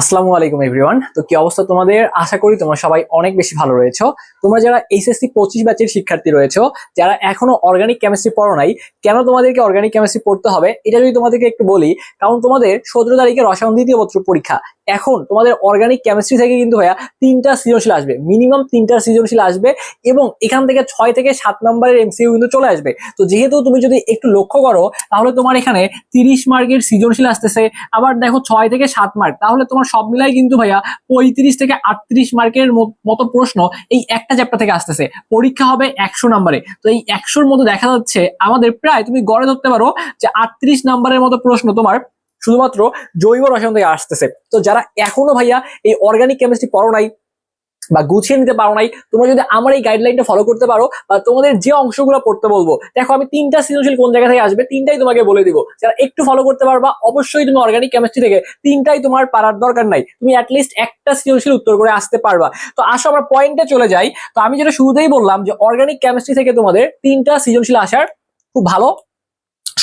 আসসালামু আলাইকুম এভরিওয়ান তো কি অবস্থা তোমাদের? আশা করি তোমরা সবাই অনেক বেশি ভালো রয়েছো। তোমরা যারা এইচএসসি পঁচিশ ব্যাচের শিক্ষার্থী রয়েছো, যারা এখনও অর্গানিক কেমিস্ট্রি পড়ো নাই, কেন তোমাদেরকে অর্গানিক কেমিস্ট্রি পড়তে হবে? এটা যদি তোমাদেরকে একটু বলি, কারণ তোমাদের সতেরো তারিখে রসায়ন দ্বিতীয় পত্র পরীক্ষা। এখন তোমাদের অর্গানিক কেমিস্ট্রি থেকে কিন্তু ভাইয়া তিনটা সৃজনশীল আসবে। মিনিমাম তিনটা সৃজনশীল আসবে এবং এখান থেকে ছয় থেকে সাত নম্বরের এমসিইউ কিন্তু চলে আসবে। তো যেহেতু তুমি যদি একটু লক্ষ্য করো, তাহলে তোমার এখানে তিরিশ মার্কের সৃজনশীল আসতেছে, আবার দেখো ছয় থেকে সাত মার্ক, তাহলে তোমার সব মিলাই কিন্তু ভাইয়া পঁয়ত্রিশ থেকে আটত্রিশ মার্কের মতো প্রশ্ন এই একটা চ্যাপ্টার থেকে আসতেছে। পরীক্ষা হবে একশো নাম্বারে। তো এই একশোর মতো দেখা যাচ্ছে আমাদের প্রায় তুমি গড়ে ধরতে পারো যে আটত্রিশ নাম্বারের মতো প্রশ্ন তোমার শুধুমাত্র জৈব রসায়ন থেকে আসতেছে। তো যারা এখনও ভাইয়া এই অর্গানিক কেমিস্ট্রি পড়ো নাই বা গুছিয়ে নিতে পারো নাই, তোমরা যদি আমার এই গাইডলাইনটা ফলো করতে পারো বা তোমাদের যে অংশগুলো পড়তে বলব, দেখো আমি তিনটা সৃজনশীল কোন জায়গা থেকে আসবে তিনটাই তোমাকে বলে দিব। যারা একটু ফলো করতে পারবা অবশ্যই তুমি অর্গানিক কেমিস্ট্রি থেকে তিনটাই তোমার পারার দরকার নাই। তুমি অ্যাটলিস্ট একটা সৃজনশীল উত্তর করে আসতে পারবা। তো আসো আমরা পয়েন্টে চলে যাই। তো আমি যেটা শুরুতেই বললাম যে অর্গানিক কেমিস্ট্রি থেকে তোমাদের তিনটা সৃজনশীল আসার খুব ভালো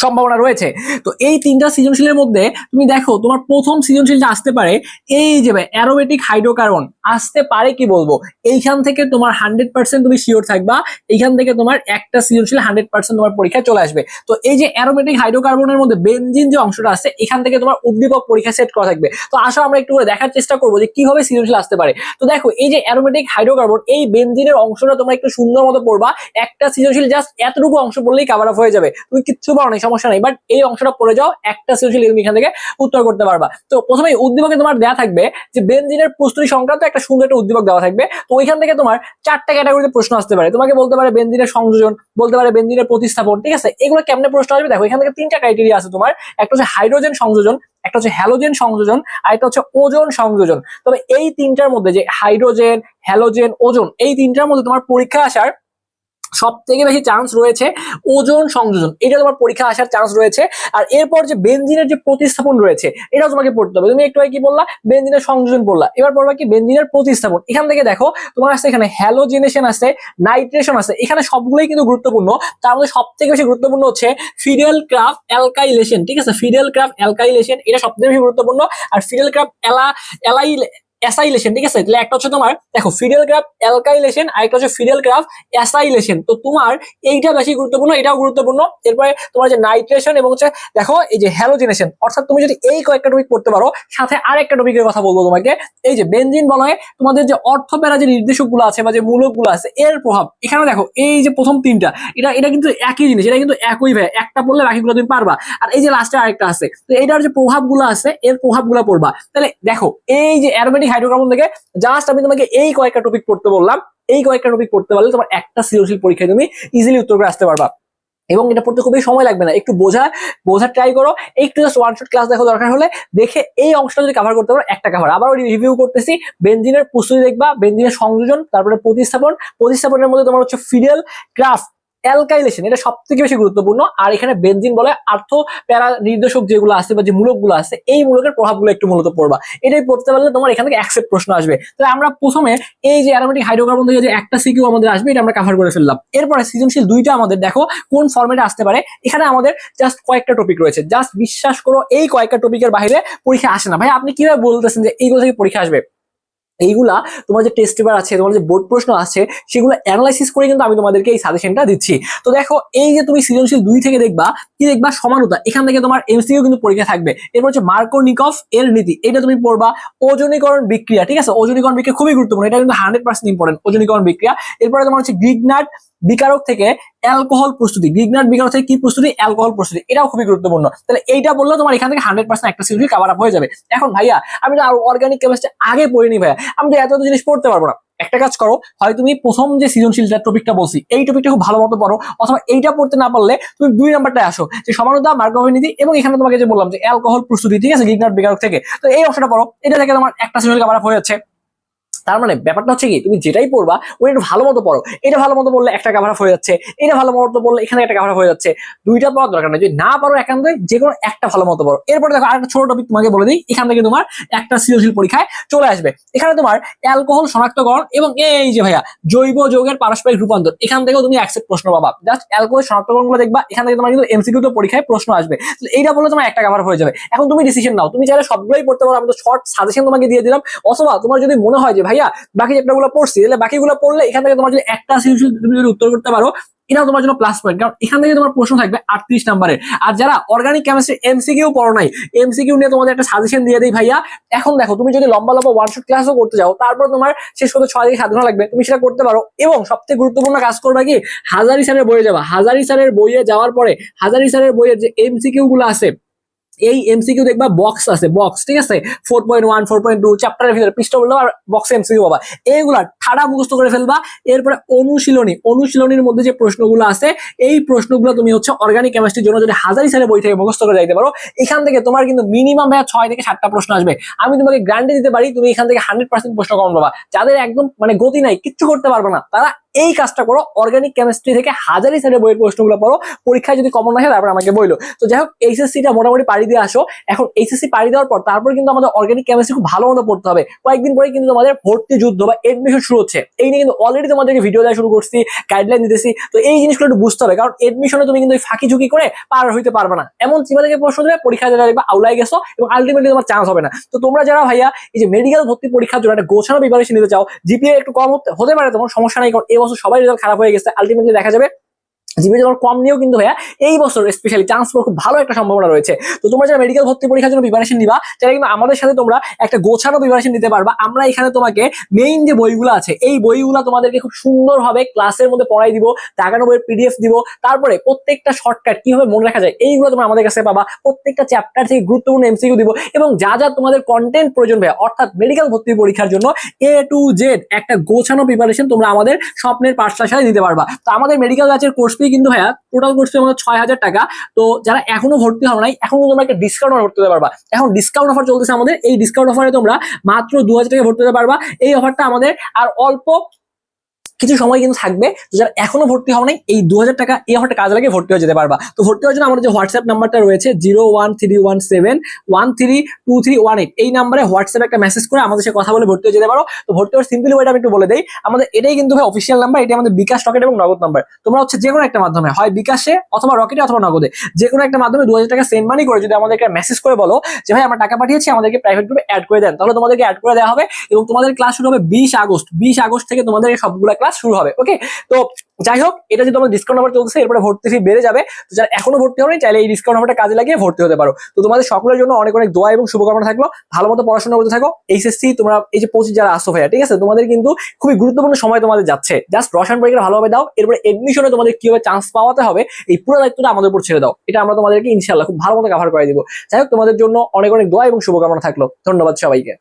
সম্ভাবনা রয়েছে। তো এই তিনটা সৃজনশীলের মধ্যে তুমি দেখো, তোমার প্রথম সৃজনশীলটা আসতে পারে এই যে অ্যারোমেটিক হাইড্রোকার্বন আসতে পারে কি বলব? এইখান থেকে তোমার হান্ড্রেড পার্সেন্ট তুমি শিওর থাকবা, এইখান থেকে তোমার একটা সৃজনশীল হান্ড্রেড পার্সেন্ট তোমার পরীক্ষা চলে আসবে। তো এই যে অ্যারোমেটিক হাইড্রোকার্বনের মধ্যে বেনজিন যে অংশটা আছে, এখান থেকে তোমার উদ্দীপক পরীক্ষা সেট করা থাকবে। তো আসো আমরা একটু করে দেখার চেষ্টা করব যে কীভাবে সৃজনশীল আসতে পারে। তো দেখো, এই যে অ্যারোমেটিক হাইড্রোকার্বন এই বেনজিনের অংশটা তোমরা একটু সুন্দর মতো পড়বা। একটা সৃজনশীল জাস্ট এতটুকু অংশ পড়লেই কাভার আপ হয়ে যাবে। তুমি কিচ্ছু পারো না সমস্যা নেই বাট এই অংশটা পড়ে যাও, একটা সৃজনশীল তুমি এখান থেকে উত্তর করতে পারবা। তো প্রথমে উদ্দীপকে তোমার দেওয়া থাকবে যে বেনজিনের প্রস্তুতি সংক্রান্ত একটা সুন্দর একটা উদ্দীপক দেওয়া থাকবে। তো ওইখান থেকে তোমার চারটা ক্যাটাগরিতে প্রশ্ন আসতে পারে। তোমাকে বলতে পারে বেনজিনের সংযোজন, বলতে পারে বেনজিনের প্রতিস্থাপন, ঠিক আছে? এগুলো কেমনে প্রশ্ন আসবে? দেখো, এখান থেকে তিনটা ক্রাইটেরিয়া আছে তোমার। একটা হচ্ছে হাইড্রোজেন সংযোজন, একটা হচ্ছে হ্যালোজেন সংযোজন, আর একটা হচ্ছে ওজন সংযোজন। তবে এই তিনটার মধ্যে যে হাইড্রোজেন হ্যালোজেন ওজন এই তিনটার মধ্যে তোমার পরীক্ষা আসার সব থেকে বেশি চান্স রয়েছে ওজন সংযোজন। এটা তোমার পরীক্ষা আসার চান্স রয়েছে। আর এরপর যে বেনজিনের যে প্রতিস্থাপন রয়েছে, এটাও তোমাকে পড়তে হবে। তুমি একটু কি বললা? বেনজিনের সংযোজন বললা। এবার পড়বা কি? বেনজিনের প্রতিস্থাপন। এখান থেকে দেখো, তোমার আছে এখানে হ্যালোজেনেশন আছে নাইট্রেশন আছে এখানে সবগুলোই কিন্তু গুরুত্বপূর্ণ। তার মধ্যে সব থেকে বেশি গুরুত্বপূর্ণ হচ্ছে ফিডেল ক্রাফট অ্যালকাইলেশন ঠিক আছে? ফিডেল ক্রাফট অ্যালকাইলেশন এটা সব থেকে বেশি গুরুত্বপূর্ণ। আর ফিডেল ক্রাফট এলা এলাই অ্যাসাইলেশন ঠিক আছে? তাহলে একটা হচ্ছে তোমার, দেখো ফিডেল গ্রাফ অ্যালকাইলেশন আর একটা হচ্ছে ফিডেল গ্রাফ অ্যাসাইলেশন তো তোমার এইটা বেশি গুরুত্বপূর্ণ, এটাও গুরুত্বপূর্ণ। এরপরে তোমার যে নাইট্রেশন এবং হচ্ছে, দেখো, এই যে হ্যালোজিনেশন অর্থাৎ তুমি যদি এই কয়েকটা টপিক পড়তে পারো, সাথে আরেকটা টপিকের কথা বলব তোমাকে, এই যে বেনজিন বলয় তোমাদের যে অর্থপেরা যে নির্দেশকগুলো আছে বা যে মূলকগুলো আছে, এর প্রভাব। এখানে দেখো, এই যে প্রথম তিনটা, এটা এটা কিন্তু একই জিনিস, এটা কিন্তু একই ভাই, একটা পড়লে বাকিগুলো তুমি পারবা। আর এই যে লাস্টে আরেকটা আছে, তো এটার যে প্রভাবগুলো আছে, এর প্রভাবগুলো পড়বা। তাহলে দেখো, এই যে অ্যারোমেটিক হাইড্রোকার্বন থেকে জাস্ট আমি তোমাকে এই কয়েকটা টপিক পড়তে বললাম। এই কয়েকটা টপিক পড়তে পারলে তোমার একটা সৃজনশীল পরীক্ষায় তুমি ইজিলি উত্তর করে আসতে পারবা। এবং এটা পড়তে খুবই সময় লাগবে না। একটু বোঝা বোঝা ট্রাই করো। একটু জাস্ট ওয়ান শট ক্লাস দেখো দরকার হলে দেখে এই অংশটা যদি কভার করতে পারো, একটা কভার আবার রিভিউ করতেছি। বেঞ্জিনের প্রস্তুতি দেখবা বেনজিনের সংযোজন, তারপরে প্রতিস্থাপন। প্রতিস্থাপনের মধ্যে তোমার হচ্ছে ফিডেল ক্রাফট অ্যালকাইলেশন এটা সব থেকে বেশি গুরুত্বপূর্ণ। আর এখানে বেনজিন বলে আর্থ প্যারা নির্দেশক যেগুলো আছে বা যে মূলকগুলো আছে, এই মূলকের প্রভাবগুলো একটু মূলত পড়বা। এটাই পড়তে পারলে তোমার এখান থেকে অ্যাকসেপ্ট প্রশ্ন আসবে। তাহলে আমরা প্রথমে এই যে অ্যারোমেটিক হাইড্রোকার্বন থেকে যে একটা সিকিউ আমাদের আসবে, এটা আমরা কাভার করে ফেললাম। এরপরে সৃজনশীল দুইটা আমাদের দেখো, কোন ফর্মেটে আসতে পারে। এখানে আমাদের জাস্ট কয়েকটা টপিক রয়েছে। জাস্ট বিশ্বাস করো, এই কয়েকটা টপিকের বাইরে পরীক্ষা আসে না। ভাই, আপনি কীভাবে বলতেছেন যে এইগুলো থেকে পরীক্ষা আসবে? এইগুলা তোমার যে টেস্ট পেপার আছে, তোমার যে বোর্ড প্রশ্ন আছে, সেগুলো অ্যানালাইসিস করে কিন্তু আমি তোমাদেরকে এই সাজেশনটা দিচ্ছি। তো দেখো, এই যে তুমি সৃজনশীল দুই থেকে দেখবা, কি দেখবা? সমানতা। এখান থেকে তোমার এমসিকিউ কিন্তু পরীক্ষা থাকবে। এরপর হচ্ছে মার্কোনিকফ এর নীতি। এটা তুমি পড়বা ওজনীকরণ বিক্রিয়া, ঠিক আছে? ওজনীকরণ বিক্রিয়া খুবই গুরুত্বপূর্ণ। এটা কিন্তু হান্ড্রেড পার্সেন্ট ইম্পর্টেন্ট ওজনীকরণ বিক্রিয়া। এরপরে তোমার হচ্ছে গ্রিগনাট বিকারক থেকে অ্যালকোহল প্রস্তুতি। গ্রিগনাট বিকারক থেকে কি প্রস্তুতি? অ্যালকোহল প্রস্তুতি। এটাও খুবই গুরুত্বপূর্ণ। তাহলে এইটা বললে তোমার এখান থেকে হান্ড্রেড পার্সেন্ট একটা সিরিজ কাভার আপ হয়ে যাবে। এখন ভাইয়া, আমি তো অর্গানিক কেমিস্ট্রি আগে পড়িনি ভাইয়া। আমি তো এত এত জিনিস পড়তে পারব না। একটা কাজ করো, হয় তুমি প্রথম যে সৃজনশীলটা টপিকটা বলছি, এই টপিকটা খুব ভালো মতো পড়ো, অথবা এইটা পড়তে না পারলে তুমি দুই নাম্বারটায় আসো, যে সমানতা মার্গভের নীতি এবং এখানে তোমাকে যে বললাম যে অ্যালকোহল প্রস্তুতি, ঠিক আছে? গ্রিগনাট বিকারক থেকে। তো এই অংশটা পড়ো। এটা থেকে তোমার একটা সৃজনশীল কাভার আপ হয়ে যাচ্ছে। তার মানে ব্যাপারটা হচ্ছে কি, তুমি যেটাই পড়বা, ওই একটু ভালো মতো পড়ো। এটা ভালো মতো বললে একটা কাভার হয়ে যাচ্ছে, এটা ভালো মতো বললে এখানে একটা কাভার হয়ে যাচ্ছে। দুইটা পাওয়ার দরকার নেই। যদি না পারো একান্তই যে কোনো একটা ভালো মতো পড়ো। এরপরে দেখো আরেকটা ছোট টপিক তোমাকে বলে দিই। এখান থেকে তোমার একটা সৃজনশীল পরীক্ষায় চলে আসবে। এখানে তোমার অ্যালকোহল শনাক্তকরণ এবং এই যে ভাইয়া, জৈব যৌগের পারস্পরিক রূপান্তর। এখান থেকেও তুমি অ্যাকসেপ্ট প্রশ্ন পাবা। জাস্ট অ্যালকোহল শনাক্তকরণগুলো দেখবা, এখান থেকে তোমার কিন্তু এমসিকিউ তো পরীক্ষায় প্রশ্ন আসবে। এইটা বলে তোমার একটা কাভার হয়ে যাবে। এখন তুমি ডিসিশন নাও। তুমি চাইলে সবগুলোই পড়তে পারো। আমি তো শর্ট সাজেশন তোমাকে দিয়ে দিলাম। অথবা তোমার যদি মনে হয় যে ভাইয়া, বাকি চ্যাপ্টারগুলো পড়ছি, তাহলে বাকিগুলো পড়লে এখান থেকে তোমার যদি একটা সৃজনশীল তুমি যদি উত্তর করতে পারো, এটাও তোমার জন্য প্লাস পয়েন্ট কারণ এখান থেকে তোমার প্রশ্ন থাকবে আটত্রিশ নাম্বারের আর যারা অর্গানিক কেমিস্ট্রি এমসিকিউ পড়ো নাই এমসিকিউ নিয়ে তোমাদের একটা সাজেশন দিয়ে দিই ভাইয়া। এখন দেখো, তুমি যদি লম্বা লম্বা ওয়ান ক্লাসও করতে যাও, তারপর তোমার শেষ করতে ছয় থেকে সাত ঘণ্টা লাগবে। তুমি সেটা করতে পারো। এবং সবথেকে গুরুত্বপূর্ণ কাজ করবে কি? হাজারি স্যারের বইয়ে যাবা। হাজারি স্যারের বইয়ে যাওয়ার পরে, হাজারি স্যারের বইয়ের যে এমসিকিউ গুলো আছে এই এমসিকিউ দেখবা বক্স আছে বক্স ঠিক আছে? Four point one four point two চ্যাপ্টারের ভিতরে পৃষ্ঠ বলল আর বক্সে এমসিকিউ পাবা। এইগুলা ঠাড়া মুখস্থ করে ফেলবা। এরপরে অনুশীলনী, অনুশীলনীর মধ্যে যে প্রশ্নগুলো আছে, এই প্রশ্নগুলো তুমি হচ্ছে অর্গানিক কেমিস্ট্রির জন্য যদি হাজারি সালের বই থেকে মুখস্থ করে যাইতে পারো, এখান থেকে তোমার কিন্তু মিনিমাম ভাইয়া ছয় থেকে সাতটা প্রশ্ন আসবে। আমি তোমাকে গ্যারান্টি দিতে পারি, তুমি এখান থেকে হান্ড্রেড পার্সেন্ট প্রশ্ন কম পাবা। যাদের একদম মানে গতি নাই, কিচ্ছু করতে পারবে না, তারা এই কাজটা করো অর্গানিক কেমিস্ট্রি থেকে হাজারি সালের বইয়ের প্রশ্নগুলো পড়ো, পরীক্ষায় যদি কমন আসে তারপর আমাকে বইলো। তো যাই হোক এইচএসসিটা মোটামুটি পাড়ি দিয়ে আসো। এখন এইচএসসি পাড়ি দেওয়ার পর তারপর কিন্তু আমাদের অর্গানিক কেমিস্ট্রি খুব ভালো মতো পড়তে হবে। কয়েকদিন পরে কিন্তু তোমাদের ভর্তি যুদ্ধ বা এডমিশন শুরু হচ্ছে। এই নিয়ে কিন্তু অলরেডি তোমাদেরকে ভিডিও দেওয়া শুরু করছি গাইডলাইন দিতেছি। তো এই জিনিসগুলো একটু বুঝতে হবে, কারণ এডমিশনে তুমি কিন্তু ফাঁকি ঝুঁকি করে পার হইতে পারবে না। এমন থেকে প্রশ্ন দেবে পরীক্ষা দেওয়া দেখবে আউলাই গেছো এবং আলটিমেটলি তোমার চান্স হবে না। তো তোমরা যারা ভাইয়া, এই যে মেডিকেল ভর্তি পরীক্ষার জন্য একটা গোছানো প্রিপারেশন নিতে চাও জিপিএ একটু কম হতে পারে, তোমার সমস্যা নাই, কারণ এই বছর সবাই রেজাল্ট খারাপ হয়ে গেছে আলটিমেটলি দেখা যাবে জিপিএ তোমার কম নিয়েও কিন্তু ভাইয়া এই বছর স্পেশালি চান্স পাওয়ার খুব ভালো একটা সম্ভাবনা রয়েছে। তো তোমরা যারা মেডিকেল ভর্তি পরীক্ষার জন্য প্রিপারেশন নিবা তাহলে কিন্তু আমাদের সাথে তোমরা একটা গোছানো প্রিপারেশন নিতে পারবা, আমরা এখানে তোমাকে মেইন যে বইগুলো আছে, এই বইগুলো তোমাদেরকে খুব সুন্দরভাবে ক্লাসের মধ্যে পড়াই দিব দাগানো বইয়ের পিডিএফ দিব, তারপরে প্রত্যেকটা শর্টকাট কীভাবে মনে রাখা যায়, এইগুলো তোমরা আমাদের কাছে পাবা, প্রত্যেকটা চ্যাপ্টার থেকে গুরুত্বপূর্ণ এমসিকিউ দিব এবং যা যা তোমাদের কন্টেন্ট প্রয়োজন ভাইয়া, অর্থাৎ মেডিকেল ভর্তি পরীক্ষার জন্য এ টু জেড একটা গোছানো প্রিপারেশন তোমরা আমাদের স্বপ্নের পাঠশালার সাথে দিতে পারবা। তো আমাদের মেডিকেল ব্যাচের কোর্স ফি কিন্তু ভাইয়া টোটাল কোর্স আমাদের ছয় হাজার টাকা। তো যারা এখনও ভর্তি হও নাই, এখনও তোমরা একটা ডিসকাউন্ট অফার করতে পারবা। এখন ডিসকাউন্ট অফার চলতেছে আমাদের, এই ডিসকাউন্ট অফারে তোমরা মাত্র দু হাজার টাকা ভর্তি হতে পারবা। এই অফারটা আমাদের আর অল্প কিছু সময় কিন্তু থাকবে যারা এখনও ভর্তি হও নাই, এই দু হাজার টাকা, এই অফারটা কাজে লাগিয়ে ভর্তি হয়ে যেতে পারবা। তো ভর্তি হওয়ার জন্য আমাদের যে হোয়াটসঅ্যাপ নাম্বারটা রয়েছে, zero one three one seven one three two three one eight, এই নাম্বারে হোয়াটসঅ্যাপে একটা মেসেজ করে আমাদের সাথে কথা বলে ভর্তি হয়ে যেতে পারো। তো ভর্তি হওয়ার সিম্পলি ওইটা আমি একটু বলে দেই, আমাদের এটাই কিন্তু ভাই অফিসিয়াল নাম্বার এটা আমাদের বিকাশ রকেট এবং নগদ নাম্বার তোমরা হচ্ছে যে কোনো একটা মাধ্যমে, হয় বিকাশে অথবা রকেটে অথবা নগদে যে কোনো একটা মাধ্যমে দু হাজার টাকা সেন্ড মানি করে যদি আমাদেরকে মেসেজ করে বলো যে, ভাই, আমরা টাকা পাঠিয়েছি, আমাদেরকে প্রাইভেট গ্রুপে অ্যাড করে দেন। তাহলে তোমাদেরকে অ্যাড করে দেওয়া হবে এবং তোমাদের ক্লাস শুরু হবে বিশ আগস্ট। বিশ আগস্ট থেকে তোমাদের সবগুলো ক্লাস শুরু হবে ওকে তো যাই হোক, এটা যদি তোমাদের ডিসকাউন্ট অফার চলছে, এরপরে ভর্তি ফি বেড়ে যাবে, তো যারা এখনও ভর্তি হয়নি চাইলে এই ডিসকাউন্ট অফারটা কাজে লাগিয়ে ভর্তি হতে পারো। তো তোমাদের সকলের জন্য অনেক অনেক দোয়া এবং শুভকামনা থাকল। ভালো মতো পড়াশোনা করতে থাকো। এইচএসসি তোমরা এই যে পঁচিশ যারা আসো ভাইয়া, ঠিক আছে? তোমাদের কিন্তু খুবই গুরুত্বপূর্ণ সময় তোমাদের যাচ্ছে। জাস্ট রসায়ন পরীক্ষা ভালোভাবে দাও। এরপরে এডমিশনে তোমাদের কীভাবে চান্স পাওয়াতে হবে, এই পুরো দায়িত্বটা আমাদের উপর ছেড়ে দাও। এটা আমরা তোমাদেরকে ইনশাল্লাহ খুব ভালো মতো কভার করে দিব। যাই হোক, তোমাদের জন্য অনেক অনেক দোয়া এবং শুভকামনা থাকল। ধন্যবাদ সবাইকে।